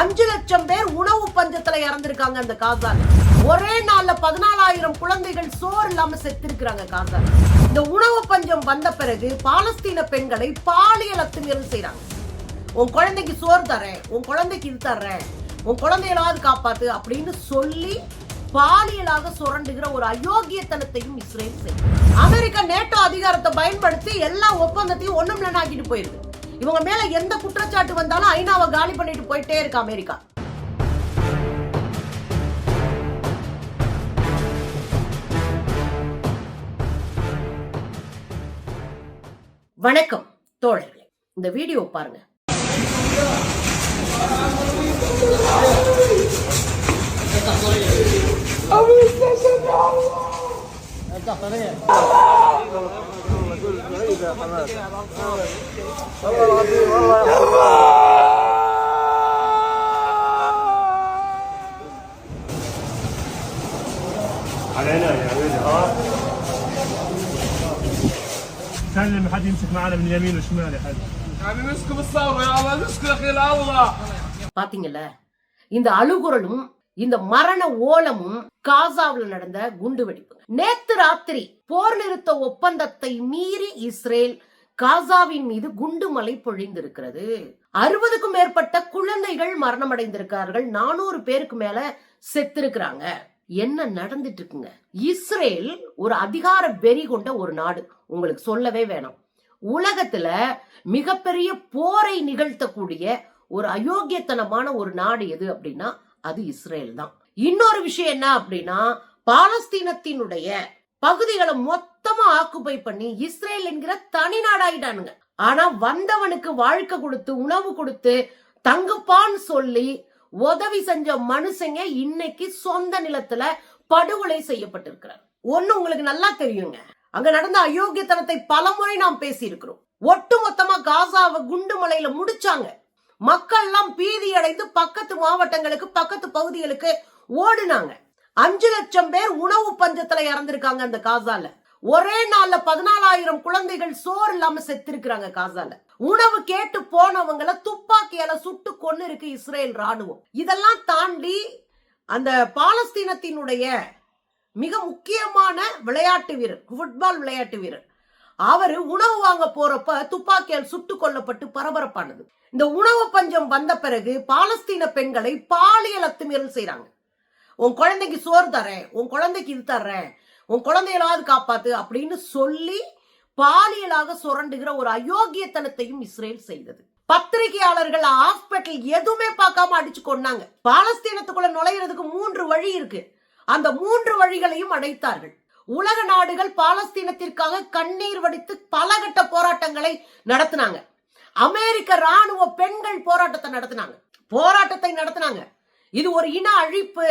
அஞ்சு லட்சம் பேர் உணவு பஞ்சத்துல இறந்திருக்காங்க அந்த காசால ஒரே நாள்ல பதினாலாயிரம் குழந்தைகள் சோறு இல்லாம செத்திருக்கிறாங்க காசால இந்த உணவு பஞ்சம் வந்த பிறகு பாலஸ்தீன பெண்களை பாலியல் அத்துமீறல் செய்யறாங்க உன் குழந்தைக்கு சோறு தரேன் உன் குழந்தைக்கு இது தர்றேன் உன் குழந்தைகளாவது காப்பாத்து அப்படின்னு சொல்லி பாலியலாக சுரண்டுகிற ஒரு அயோக்கியத்தனத்தையும் இஸ்ரேல் செய்யும் அமெரிக்கா நேட்டோ அதிகாரத்தை பயன்படுத்தி எல்லா ஒப்பந்தத்தையும் ஒண்ணும் ஆக்கிட்டு போயிருது. இவங்க மேல எந்த குற்றச்சாட்டு வந்தாலும் ஐநாவை காலி பண்ணிட்டு போயிட்டே இருக்கு அமெரிக்கா. வணக்கம் தோழர்களே. இந்த வீடியோ பாருங்க. அமிர்த يا ولد ها كلم حد يمسك معنا من اليمين والشمال يا حد يعني نسكب الثورة يا الله نسكب خير الله பாத்தீங்கல்ல இந்த அழுகுரலும் இந்த மரண ஓலமும் காசாவுல நடந்த குண்டு வெடிப்பு நேத்து ராத்திரி போர் நிறுத்த ஒப்பந்தத்தை மீறி இஸ்ரேல் காசாவின் மீது குண்டு மலை பொழிந்திருக்கிறது. அறுபதுக்கும் மேற்பட்ட குழந்தைகள் மரணமடைந்திருக்கிறார்கள். நானூறு பேருக்கு மேல செத்திருக்கிறாங்க. என்ன நடந்துட்டு இருக்குங்க? இஸ்ரேல் ஒரு அதிகார வெறி கொண்ட ஒரு நாடு. உங்களுக்கு சொல்லவே வேணாம். உலகத்துல மிகப்பெரிய போரை நிகழ்த்தக்கூடிய ஒரு அயோக்கியத்தனமான ஒரு நாடு எது அப்படின்னா அது இஸ்ரேல் தான். இன்னொரு விஷயம் என்ன அப்படின்னா பாலஸ்தீனத்தினுடைய பகுதிகளை மொத்தமா ஆக்குபை பண்ணி இஸ்ரேல் என்கிற தனி நாடாயிட்டானுங்க. ஆனா வந்தவனுக்கு வாழ்க்கை கொடுத்து உணவு கொடுத்து தங்குப்பான்னு சொல்லி உதவி செஞ்ச மனுஷங்க இன்னைக்கு சொந்த நிலத்துல படுகொலை செய்யப்பட்டிருக்கிறார். ஒண்ணு உங்களுக்கு நல்லா தெரியுங்க. அங்க நடந்த அயோக்கியத்தனத்தை பலமுறை நாம் பேசி இருக்கிறோம் ஒட்டு மொத்தமா காசாவை குண்டு மலையில முடிச்சாங்க. மக்கள் எல்லாம் பீதி அடைந்து பக்கத்து மாவட்டங்களுக்கு பக்கத்து பகுதிகளுக்கு ஓடுனாங்க. அஞ்சு லட்சம் பேர் உணவு பஞ்சத்துல இறந்திருக்காங்க அந்த காசால. ஒரே நாள்ல பதினாலாயிரம் குழந்தைகள் சோறு இல்லாம செத்திருக்கிறாங்க காசால. உணவு கேட்டு போனவங்கள துப்பாக்கியால சுட்டு கொன்னு இருக்கு இஸ்ரேல் ராணுவம் இதெல்லாம் தாண்டி அந்த பாலஸ்தீனத்தினுடைய மிக முக்கியமான விளையாட்டு வீரர் ஃபுட்பால் விளையாட்டு வீரர் அவரு உணவு வாங்க போறப்ப துப்பாக்கியால் சுட்டு கொல்லப்பட்டு பரபரப்பானது. இந்த உணவு பஞ்சம் வந்த பிறகு பாலஸ்தீன பெண்களை பாலியல் அத்துமீறல் செய்யறாங்க உன் குழந்தைக்கு சோறு தரேன் உன் குழந்தைக்கு இது தர்றேன் உன் குழந்தைகளாவது காப்பாத்து அப்படின்னு சொல்லி பாலியலாக சுரண்டுகிற ஒரு அயோக்கியத்தனத்தையும் இஸ்ரேல் செய்தது. பத்திரிகையாளர்கள் ஹாஸ்பிட்டல் எதுவுமே பார்க்காம அடிச்சு கொண்டாங்க பாலஸ்தீனத்துக்குள்ள நுழையிறதுக்கு மூன்று வழி இருக்கு. அந்த மூன்று வழிகளையும் அடைத்தார்கள். உலக நாடுகள் பாலஸ்தீனத்திற்காக கண்ணீர் வடித்து பலகட்ட போராட்டங்களை நடத்தினாங்க. அமெரிக்க ராணுவ பெண்கள் போராட்டத்தை நடத்தினாங்க. போராட்டத்தை நடத்தினாங்க. இது ஒரு இன அழிப்பு.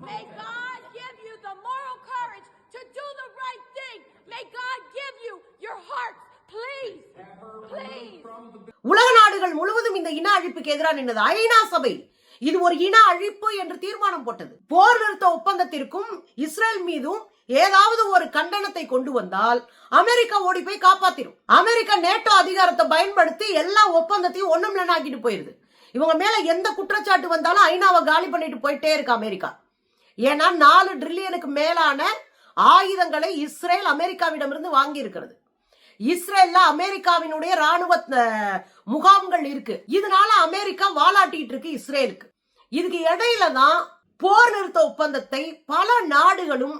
may God give you the moral courage to do the right thing. May God give you your hearts. Please, please. உலக நாடுகள் முழுவதும் இந்த இன அழிப்புக்கு எதிராக நின்றது. ஐநா சபை. இது ஒரு இன அழிப்பு என்று தீர்மானம் போட்டது. போர் நிறுத்த ஒப்பந்தத்திற்கும் இஸ்ரேல் மீதும் ஏதாவது ஒரு கண்டனத்தை கொண்டு வந்தால் அமெரிக்கா ஓடி போய் காப்பாத்திரும். அமெரிக்கா நேட்டோ அதிகாரத்தை பயன்படுத்தி எல்லா ஒப்பந்தத்தையும் ஒண்ணும் ஆக்கிட்டு போயிருது. இவங்க மேல எந்த குற்றச்சாட்டு வந்தாலும் ஐநாவை காலி பண்ணிட்டு போயிட்டே இருக்கு அமெரிக்கா. ஏன்னா நாலு ட்ரில்லியனுக்கு மேலான ஆயுதங்களை இஸ்ரேல் அமெரிக்காவிடமிருந்து வாங்கி இருக்கிறது இஸ்ரேல்ல அமெரிக்காவினுடைய ராணுவ முகாம்கள் இருக்கு. இதனால அமெரிக்கா வாலாட்டிட்டு இருக்கு இஸ்ரேலுக்கு. இதுக்கு இடையில தான் போர் நிறுத்த ஒப்பந்தத்தை பல நாடுகளும்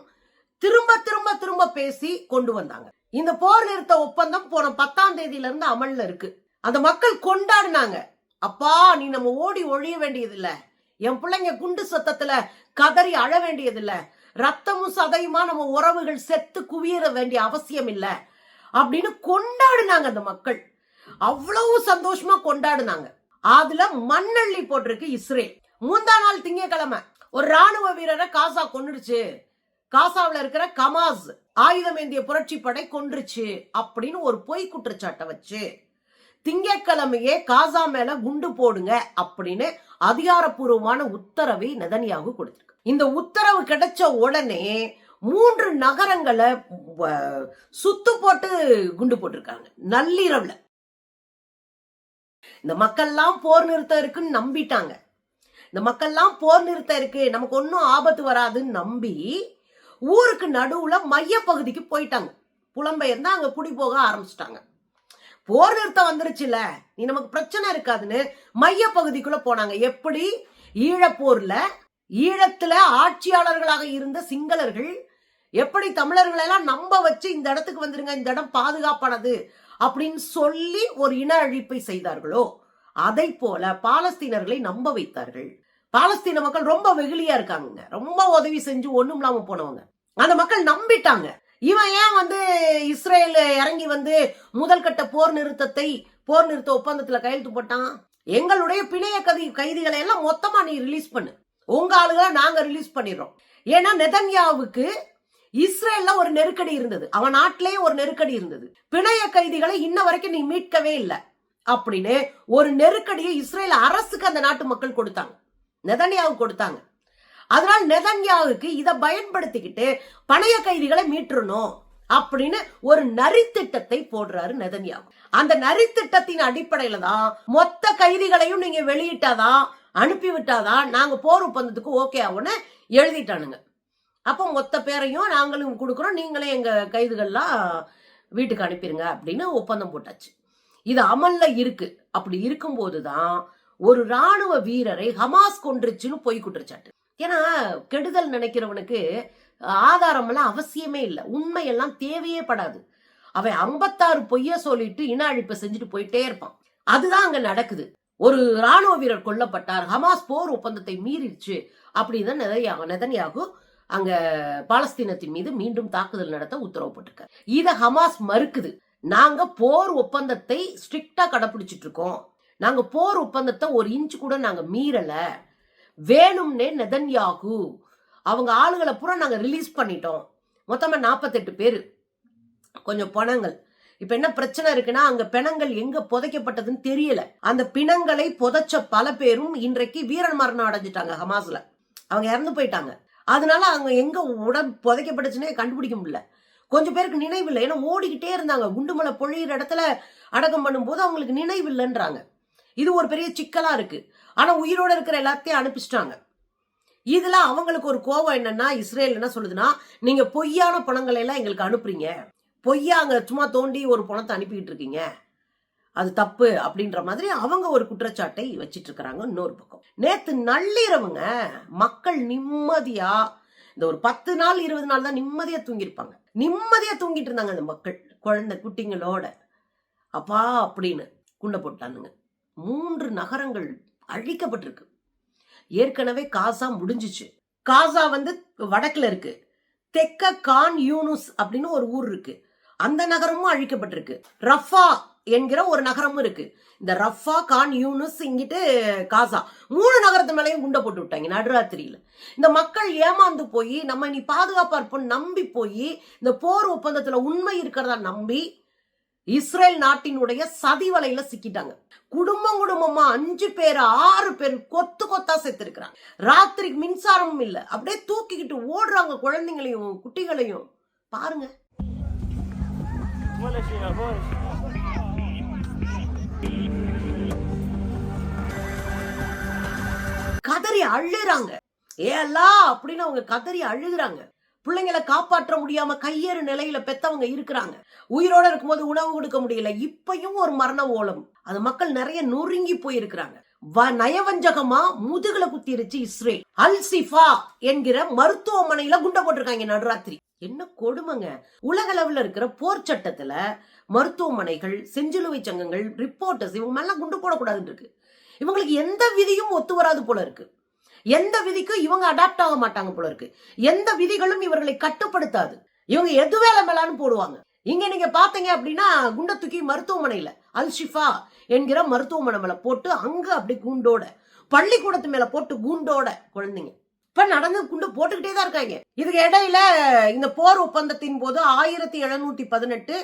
திரும்ப திரும்ப திரும்ப பேசி கொண்டு வந்தாங்க. இந்த போர் நிறுத்த ஒப்பந்தம் போன பத்தாம் தேதியில இருந்து அமல்ல இருக்கு. அந்த மக்கள் கொண்டாடினாங்க. அப்பா நீ நம்ம ஓடி ஒழிய வேண்டியதில்லை. என் பிள்ளைங்க குண்டு சத்தத்துல கதறி அழ வேண்டியதில்ல. ரத்தமும் சதையுமா நம்ம உறவுகள் செத்து குவியற வேண்டிய அவசியம் இல்ல. அப்படின்னு கொண்டாடினாங்க அந்த மக்கள். அவ்வளவு சந்தோஷமா கொண்டாடினாங்க. அதுல மண்ணள்ளி போட்டிருக்கு இஸ்ரேல். முந்தா நாள் திங்கக்கிழமை. ஒரு ராணுவ வீரரை காசா கொன்னுடுச்சு. காசாவுல இருக்கிற கமாஸ் ஆயுதம் ஏந்திய புரட்சி படை கொன்றுச்சு அப்படின்னு ஒரு பொய் குற்றச்சாட்டை வச்சு திங்கக்கிழமையே காசா மேல குண்டு போடுங்க அப்படின்னு அதிகாரப்பூர்வமான உத்தரவை நதனியாக கொடுத்து இந்த உத்தரவு கிடைச்ச உடனே மூன்று நகரங்களை சுத்து போட்டு குண்டு போட்டிருக்காங்க. நள்ளிரவுல. இந்த மக்கள்லாம் போர் நிறுத்தம் இருக்குன்னு நம்பிட்டாங்க. இந்த மக்கள்லாம் போர் நிறுத்தம் இருக்கு நமக்கு ஒன்றும் ஆபத்து வராதுன்னு நம்பி ஊருக்கு நடுவுல மையப்பகுதிக்கு போயிட்டாங்க. புலம்பெயர்ந்து அங்க குடி போக ஆரம்பிச்சிட்டாங்க. போர் நிறுத்தம் வந்துருச்சுல நீ நமக்கு பிரச்சனை இருக்காதுன்னு மையப்பகுதிக்குள்ள போனாங்க. எப்படி? ஈழப்போர்ல ஈழத்துல ஆட்சியாளர்களாக இருந்த சிங்களர்கள் எப்படி தமிழர்களை எல்லாம் நம்ப வச்சு இந்த இடத்துக்கு வந்துருங்க இந்த இடம் பாதுகாப்பானது அப்படின்னு சொல்லி ஒரு இன அழிப்பை செய்தார்களோ அதை போல பாலஸ்தீனர்களை நம்ப வைத்தார்கள். பாலஸ்தீன மக்கள் ரொம்ப வெகுளியா இருக்காங்க ரொம்ப உதவி செஞ்சு ஒண்ணும் இல்லாம போனவங்க. அந்த மக்கள் நம்பிட்டாங்க. இவன் ஏன் வந்து இஸ்ரேல் இறங்கி வந்து முதல் கட்ட போர் நிறுத்தத்தை போர் நிறுத்த ஒப்பந்தத்துல கையெழுத்து போட்டான்? எங்களுடைய பிணைய கதி கைதிகளை எல்லாம் மொத்தமா நீ ரிலீஸ் பண்ணு. உங்க ஆளுகளை நாங்க ரிலீஸ் பண்ணிடுறோம். ஏன்னா நெதன்யாவுக்கு இஸ்ரேல்ல ஒரு நெருக்கடி இருந்தது. அவன் நாட்டிலேயே ஒரு நெருக்கடி இருந்தது. பிணைய கைதிகளை இன்ன வரைக்கும் நீ மீட்கவே இல்லை. அப்படின்னு ஒரு நெருக்கடியை இஸ்ரேல் அரசுக்கு அந்த நாட்டு மக்கள் கொடுத்தாங்க. நெதன்யாவுக்கு கொடுத்தாங்க. அதனால் நெதன்யாவுக்கு இதை பயன்படுத்திக்கிட்டு பணைய கைதிகளை மீட்டுறணும் அப்படின்னு ஒரு நரித்திட்டத்தை போடுறாரு நெதன்யாவு. அந்த நரித்திட்டத்தின் அடிப்படையில தான் மொத்த கைதிகளையும் நீங்க வெளியிட்டாதான் அனுப்பி நாங்கள் போர் ஒப்பந்தத்துக்கு ஓகே ஆகும்னு எழுதிட்டானுங்க. அப்போ மொத்த பேரையும் நாங்களும் கொடுக்குறோம். நீங்களே எங்கள் கைதுகள்லாம் வீட்டுக்கு அனுப்பிடுங்க அப்படின்னு ஒப்பந்தம் போட்டாச்சு. இது அமலில் இருக்கு. அப்படி இருக்கும்போது தான் ஒரு ராணுவ வீரரை ஹமாஸ் கொன்றுச்சுன்னு பொய் குற்றச்சாட்டு. ஏன்னா கெடுதல் நினைக்கிறவனுக்கு ஆதாரமெல்லாம் அவசியமே இல்லை. உண்மையெல்லாம் தேவையே படாது. அவன் ஐம்பத்தாறு பொய்ய சொல்லிட்டு இன அழிப்பை செஞ்சுட்டு போயிட்டே இருப்பான். அதுதான் அங்க நடக்குது. ஒரு ராணுவ வீரர் கொல்லப்பட்டார் ஹமாஸ் போர் ஒப்பந்தத்தை மீறிடுச்சு அப்படின்னு தான் நெதன்யாகு நெதன்யாகு அங்க பாலஸ்தீனத்தின் மீது மீண்டும் தாக்குதல் நடத்த உத்தரவு போட்டிருக்காரு இதை ஹமாஸ் மறுக்குது. நாங்க போர் ஒப்பந்தத்தை ஸ்ட்ரிக்டா கடைபிடிச்சிட்டு இருக்கோம் நாங்க போர் ஒப்பந்தத்தை ஒரு இன்ச் கூட நாங்க மீறல. வேணும்னே நெதன்யாகு அவங்க ஆளுகளை பூரா நாங்க ரிலீஸ் பண்ணிட்டோம். மொத்தமா நாற்பத்தெட்டு பேர். கொஞ்சம் பணங்கள். இப்ப என்ன பிரச்சனை இருக்குன்னா அங்க பிணங்கள் எங்க புதைக்கப்பட்டதுன்னு தெரியல. அந்த பிணங்களை புதைச்ச பல பேரும் இன்றைக்கு வீரன் மரணம் அடைஞ்சிட்டாங்க ஹமாஸ்ல. அவங்க இறந்து போயிட்டாங்க. அதனால அவங்க எங்க உடல் புதைக்கப்பட்டுச்சுன்னே கண்டுபிடிக்க முடியல. கொஞ்சம் பேருக்கு நினைவு இல்லை. ஏன்னா ஓடிக்கிட்டே இருந்தாங்க. குண்டுமலை பொழியிற இடத்துல அடக்கம் பண்ணும்போது அவங்களுக்கு நினைவு இல்லைன்றாங்க. இது ஒரு பெரிய சிக்கலா இருக்கு. ஆனா உயிரோட இருக்கிற எல்லாத்தையும் அனுப்பிச்சிட்டாங்க. இதுல அவங்களுக்கு ஒரு கோவம் என்னன்னா இஸ்ரேல் என்ன சொல்லுதுன்னா நீங்க பொய்யான பணங்களை எல்லாம் எங்களுக்கு அனுப்புறீங்க. பொய்யா அங்கே சும்மா தோண்டி ஒரு பணத்தை அனுப்பிக்கிட்டு இருக்கீங்க. அது தப்பு அப்படின்ற மாதிரி அவங்க ஒரு குற்றச்சாட்டை வச்சிட்டு இருக்கிறாங்க இன்னொரு பக்கம். நேத்து நள்ளிரவுங்க மக்கள் நிம்மதியா இந்த ஒரு பத்து நாள் இருபது நாள் தான் நிம்மதியா தூங்கியிருப்பாங்க. நிம்மதியா தூங்கிட்டு இருந்தாங்க அந்த மக்கள் குழந்தை குட்டிங்களோட. அப்பா அப்படின்னு குண்டை போட்டானுங்க. மூன்று நகரங்கள் அழிக்கப்பட்டிருக்கு. ஏற்கனவே காசா முடிஞ்சிச்சு. காசா வந்து வடக்குல இருக்கு. தெக்க கான் யூனுஸ் அப்படின்னு ஒரு ஊர் இருக்கு. அந்த நகரமும் அழிக்கப்பட்டிருக்கு. ரஃபா என்கிற ஒரு நகரமும் இருக்கு. இந்த ரஃபா கான் யூனுஸ் இங்கிட்டு காசா மூணு நகரத்து மேலேயும் குண்டை போட்டு விட்டாங்க நடுராத்திரியில. இந்த மக்கள் ஏமாந்து போய் நம்ம இனி பாதுகாப்பா இருப்போம் நம்பி போய் இந்த போர் ஒப்பந்தத்துல உண்மை இருக்கிறதா நம்பி இஸ்ரேல் நாட்டினுடைய சதி வலையில சிக்கிட்டாங்க. குடும்பம் குடும்பமா அஞ்சு பேர் ஆறு பேர் கொத்து கொத்தா செத்துருக்கிறாங்க. ராத்திரிக்கு மின்சாரமும் இல்லை. அப்படியே தூக்கிக்கிட்டு ஓடுறாங்க குழந்தைங்களையும் குட்டிகளையும். பாருங்க. கதறி அழுகுறாங்க. ஏலா அப்படின்னு அவங்க கதறி அழுகுறாங்க. பிள்ளைங்களை காப்பாற்ற முடியாம கையேறு நிலையில பெத்தவங்க இருக்கிறாங்க. உயிரோட இருக்கும்போது உணவு கொடுக்க முடியல. இப்பயும் ஒரு மரண ஓலம். அது மக்கள் நிறைய நொறுங்கி போயிருக்கிறாங்க. நயவஞ்சகமா முதுகுல குத்திருச்சு இஸ்ரேல். அல்சிஃபா என்கிற மருத்துவமனையில குண்டை போட்டிருக்காங்க நடுராத்திரி. என்ன கொடுமைங்க? உலக இருக்கிற போர் சட்டத்துல மருத்துவமனைகள் செஞ்சிலுவை சங்கங்கள் ரிப்போர்ட்டர்ஸ் இவங்க மேலாம் குண்டு போடக்கூடாதுன்னு இருக்கு இவங்களுக்கு எந்த விதியும் ஒத்து வராது போல இருக்கு. எந்த விதிக்கும் இவங்க அடாப்ட் ஆக மாட்டாங்க போல இருக்கு. எந்த விதிகளும் இவர்களை கட்டுப்படுத்தாது. இவங்க எது வேலை மேலான்னு போடுவாங்க. இங்க நீங்க பாத்தீங்க அப்படின்னா குண்டை தூக்கி மருத்துவமனையில அல் ஷிஃபா என்கிற மருத்துவமனை மேல போட்டு அங்க அப்படி குண்டோட பள்ளிக்கூடத்து மேல போட்டு குண்டோட குழந்தைங்க. இப்ப நடந்து குண்டு போட்டுக்கிட்டே தான் இருக்காங்க. இதுக்கு இடையில இந்த போர் ஒப்பந்தத்தின் போது ஆயிரத்தி எழுநூத்தி பதினெட்டு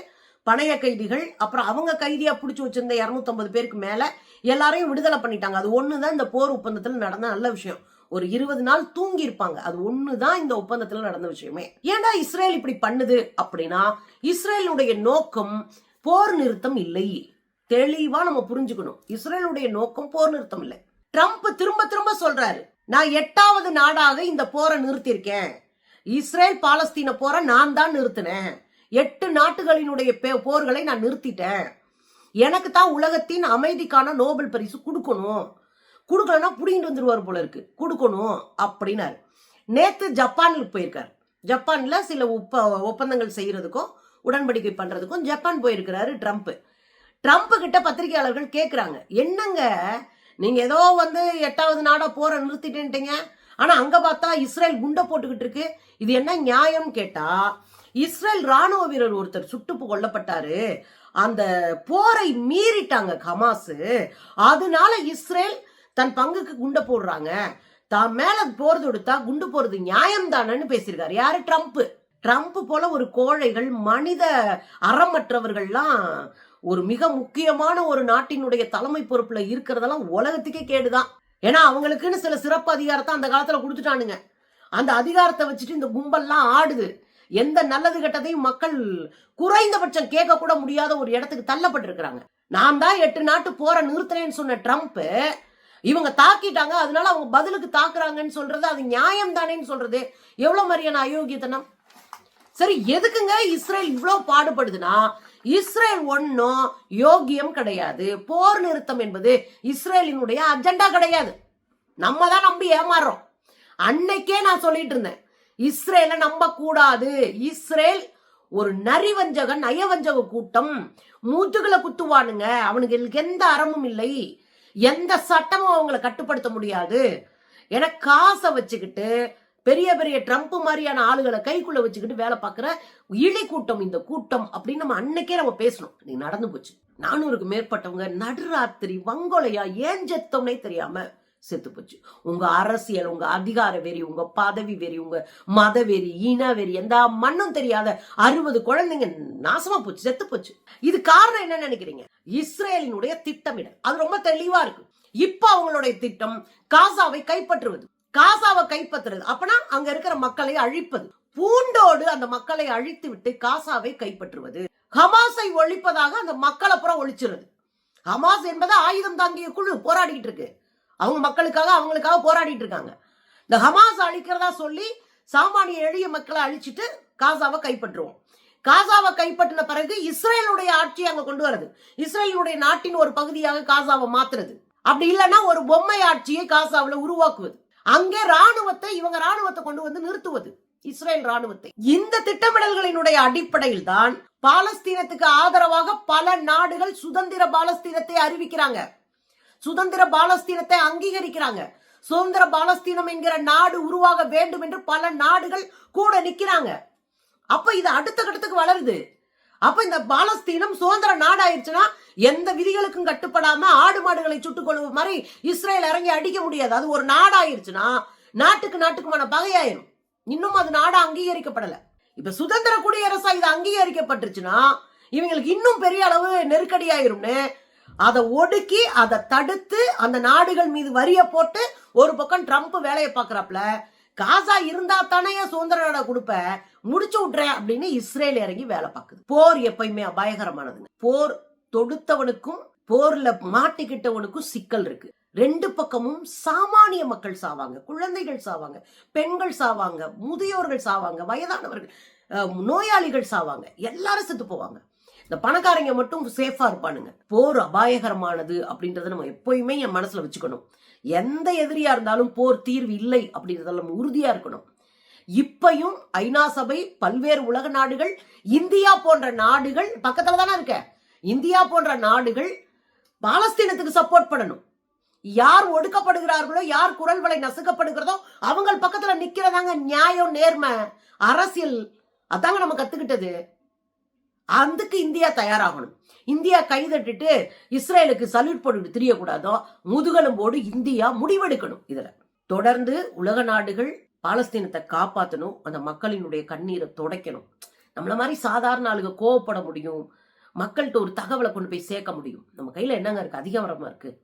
பணைய கைதிகள் அப்புறம் அவங்க கைதியா பிடிச்சி வச்சிருந்த 250 பேருக்கு மேல எல்லாரையும் விடுதலை பண்ணிட்டாங்க. அது ஒண்ணுதான் இந்த போர் ஒப்பந்தத்துல நடந்த நல்ல விஷயம். ஒரு இருபது நாள் தூங்கி இருப்பாங்க. அது ஒண்ணுதான் இந்த ஒப்பந்தத்துல நடந்த விஷயமே. ஏன்டா இஸ்ரேல் இப்படி பண்ணுது அப்படின்னா இஸ்ரேலுடைய நோக்கம் போர் நிறுத்தம் இல்லை. தெளிவா நம்ம புரிஞ்சுக்கணும். இஸ்ரேலுடைய நோக்கம் போர் நிறுத்தம் இல்லை. ட்ரம்ப் திரும்ப திரும்ப சொல்றாரு. நான் எட்டாவது நாடாக இந்த போரை நிறுத்தியிருக்கேன். இஸ்ரேல் பாலஸ்தீன போரை நான் தான் நிறுத்தினேன். எட்டு நாட்டுகளினுடைய பே- போர்களை நான் நிறுத்திட்டேன். எனக்கு தான் உலகத்தின் அமைதிக்கான நோபல் பரிசு கொடுக்கணும். கொடுக்கலன்னா புடிங்கிட்டு வந்துருவார் போல இருக்கு. கொடுக்கணும் அப்படின்னாரு. நேத்து ஜப்பானுக்கு போயிருக்காரு. ஜப்பான்ல சில ஒப்ப ஒப்பந்தங்கள் செய்யறதுக்கும் உடன்படிக்கை பண்றதுக்கும் ஜப்பான் போயிருக்கிறாரு ட்ரம்ப். ட்ரம்ப் கிட்ட பத்திரிகையாளர்கள் கேட்குறாங்க என்னங்க? நீங்க ஏதோ வந்து எட்டாவது நாடா போற நிறுத்திட்டேன்ட்டீங்க. ஆனா அங்க பார்த்தா இஸ்ரேல் குண்டை போட்டுக்கிட்டு இருக்கு. இது என்ன நியாயம் கேட்டா இஸ்ரேல் ராணுவ வீரர் ஒருத்தர் சுட்டு கொல்லப்பட்டாரு. அந்த போரை மீறிட்டாங்க ஹமாஸ். அதனால இஸ்ரேல் தன் பங்குக்கு குண்டை போடுறாங்க. தான் மேல போர் தொடுத்தா குண்டு போறது நியாயம் தானேன்னு பேசியிருக்காரு. யாரு? ட்ரம்ப் ட்ரம்ப் போல ஒரு கோழைகள் மனித அறமற்றவர்கள்லாம் ஒரு மிக முக்கியமான ஒரு நாட்டினுடைய தலைமை பொறுப்புல இருக்கிறதெல்லாம் உலகத்துக்கே கேடுதான். ஏன்னா அவங்களுக்குன்னு சில சிறப்பு அதிகாரத்தை அந்த காலத்துல கொடுத்துட்டானுங்க. அந்த அதிகாரத்தை வச்சுட்டு இந்த கும்பல்லாம் ஆடுது. எந்த நல்லது கெட்டதையும் மக்கள் குறைந்தபட்சம் கேட்க கூட முடியாத ஒரு இடத்துக்கு தள்ளப்பட்டிருக்கிறாங்க. நான் தான் எட்டு நாட்டு போற நிறுத்துறேன்னு சொன்ன ட்ரம்ப் இவங்க தாக்கிட்டாங்க. அதனால அவங்க பதிலுக்கு தாக்குறாங்கன்னு சொல்றது அது நியாயம் தானேன்னு சொல்றது. எவ்வளவு மாதிரியான அயோக்கியத்தனம்? சரி எதுக்குங்க இஸ்ரேல் இவ்வளவு பாடுபடுதுன்னா இஸ்ரேல் ஒன்னும் யோகியம் கிடையாது. போர் நிறுத்தம் என்பது இஸ்ரேலினுடைய அஜெண்டா கிடையாது. நம்ம தான் நம்பி ஏமாறுறோம் அன்னைக்கே நான் சொல்லிட்டு இருந்தேன் இஸ்ரேலை நம்ப கூடாது இஸ்ரேல் ஒரு நரிவஞ்சகன் நயவஞ்சக கூட்டம். மூச்சுகளை குத்துவானுங்க. அவனுக்கு எந்த அறமும் இல்லை. எந்த சட்டமும் அவங்கள கட்டுப்படுத்த முடியாது. என காசை வச்சுக்கிட்டு பெரிய பெரிய ட்ரம்ப் மாதிரியான ஆளுகளை கைக்குள்ள வச்சுக்கிட்டு வேலை பார்க்குற இழி கூட்டம் இந்த கூட்டம் அப்படின்னு நம்ம அன்னைக்கே நம்ம பேசணும். நீ நடந்து போச்சு. நானூறுக்கு மேற்பட்டவங்க நடுராத்திரி வங்கோலையா ஏன் செத்தோம்னே தெரியாம செத்து போச்சு. உங்க அரசியல் உங்க அதிகார வெறி உங்க பதவி வெறி உங்க மத வெறி இன வெறி எந்த மண்ணும் தெரியாத அறுபது குழந்தைங்க நாசமா போச்சு செத்து போச்சு. இது காரணம் என்ன நினைக்கிறீங்க? இஸ்ரேலினுடைய திட்டமிடல். அது ரொம்ப தெளிவா இருக்கு. இப்ப அவங்களுடைய திட்டம் காசாவை கைப்பற்றுவது. காசாவை கைப்பற்றுறது. அப்பனா அங்க இருக்கிற மக்களை அழிப்பது. பூண்டோடு அந்த மக்களை அழித்து விட்டு காசாவை கைப்பற்றுவது. ஹமாஸை ஒழிப்பதாக அந்த மக்களை புறம் ஒழிச்சிருது. ஹமாஸ் என்பது ஆயுதம் தாங்கிய குழு போராடிட்டு இருக்கு. அவங்க மக்களுக்காக அவங்களுக்காக போராடிட்டு இருக்காங்க. இந்த ஹமாஸ் அழிக்கிறதா சொல்லி சாமானிய எளிய மக்களை அழிச்சிட்டு காசாவை கைப்பற்றுவோம். காசாவை கைப்பற்றின பிறகு இஸ்ரேலுடைய ஆட்சியை அங்க கொண்டு வரது இஸ்ரேலுடைய நாட்டின் ஒரு பகுதியாக காசாவை மாத்துறது. அப்படி இல்லைன்னா ஒரு பொம்மை ஆட்சியை காசாவில் உருவாக்குவது. அங்கே ராணுவத்தை இவங்க ராணுவத்தை கொண்டு வந்து நிறுத்துவது இஸ்ரேல் ராணுவத்தை இந்த திட்டமிடல்களினுடைய அடிப்படையில் தான் பாலஸ்தீனத்துக்கு ஆதரவாக பல நாடுகள் சுதந்திர பாலஸ்தீனத்தை அறிவிக்கிறாங்க. சுதந்திர பாலஸ்தீனத்தை அங்கீகரிக்கிறாங்க. சுதந்திர பாலஸ்தீனம் என்கிற நாடு உருவாக வேண்டும் என்று பல நாடுகள் கூட நிக்கிறாங்க. அப்ப இது அடுத்த கட்டத்துக்கு வளருது. அப்ப இந்த பாலஸ்தீனம் சுதந்திர நாடாயிருச்சுன்னா எந்த விதிகளுக்கும் கட்டுப்படாம ஆடு மாடுகளை சுட்டுக் கொள்வது மாதிரி இஸ்ரேல் இறங்கி அடிக்க முடியாது. அது ஒரு நாடாயிருச்சுன்னா நாட்டுக்கு நாட்டுக்குமான பகையாயிரும். இன்னும் அது நாடா அங்கீகரிக்கப்படல. இப்ப சுதந்திர குடியரசா இது அங்கீகரிக்கப்பட்டுருச்சுன்னா இவங்களுக்கு இன்னும் பெரிய அளவு நெருக்கடியாயிரும்னு அதை ஒடுக்கி அதை தடுத்து அந்த நாடுகள் மீது வரிய போட்டு ஒரு பக்கம் ட்ரம்ப் வேலையை பார்க்கறாப்ல காசா இருந்தா தானே சுதந்திர நாடா கொடுப்ப. முடிச்சு விட்றேன் அப்படின்னு இஸ்ரேல் இறங்கி வேலை பார்க்குது. போர் எப்பயுமே அபாயகரமானதுங்க. போர் தொடுத்தவனுக்கும் போர்ல மாட்டிக்கிட்டவனுக்கும் சிக்கல் இருக்கு. ரெண்டு பக்கமும் சாமானிய மக்கள் சாவாங்க. குழந்தைகள் சாவாங்க. பெண்கள் சாவாங்க. முதியோர்கள் சாவாங்க. வயதானவர்கள் அஹ், நோயாளிகள் சாவாங்க. எல்லாரும் செத்து போவாங்க. இந்த பணக்காரங்க மட்டும் சேஃபா இருப்பானுங்க. போர் அபாயகரமானது அப்படின்றத நம்ம எப்பயுமே என் மனசுல வச்சுக்கணும். எந்த எதிரியா இருந்தாலும் போர் தீர்வு இல்லை அப்படின்றத நம்ம உறுதியா இருக்கணும். இப்பையும் ஐநா சபை பல்வேறு உலக நாடுகள் இந்தியா போன்ற நாடுகள் பக்கத்துல தானே இருக்க? இந்தியா போன்ற நாடுகள் பாலஸ்தீனத்துக்கு சப்போர்ட் பண்ணணும். யார் ஒடுக்கப்படுகிறார்களோ யார் குரல் வலை நசுக்கப்படுகிறதோ அவங்க பக்கத்துல நிக்கிறதாங்க நியாயம் நேர்மை அரசியல். அதாங்க நம்ம கத்துக்கிட்டது. அதுக்கு இந்தியா தயாராகணும். இந்தியா கைதட்டிட்டு இஸ்ரேலுக்கு சல்யூட் போட்டுட்டு தெரியக்கூடாதோ முதுகெலும்போடு இந்தியா முடிவெடுக்கணும் இதுல. தொடர்ந்து உலக நாடுகள் பாலஸ்தீனத்தை காப்பாற்றணும் அந்த மக்களினுடைய கண்ணீரை துடைக்கணும். நம்மள மாதிரி சாதாரண ஆளுங்க கோவப்பட முடியும். மக்கள்கிட்ட ஒரு தகவலை கொண்டு போய் சேர்க்க முடியும். நம்ம கையில் என்னங்க இருக்குது அதிகாரமாக இருக்குது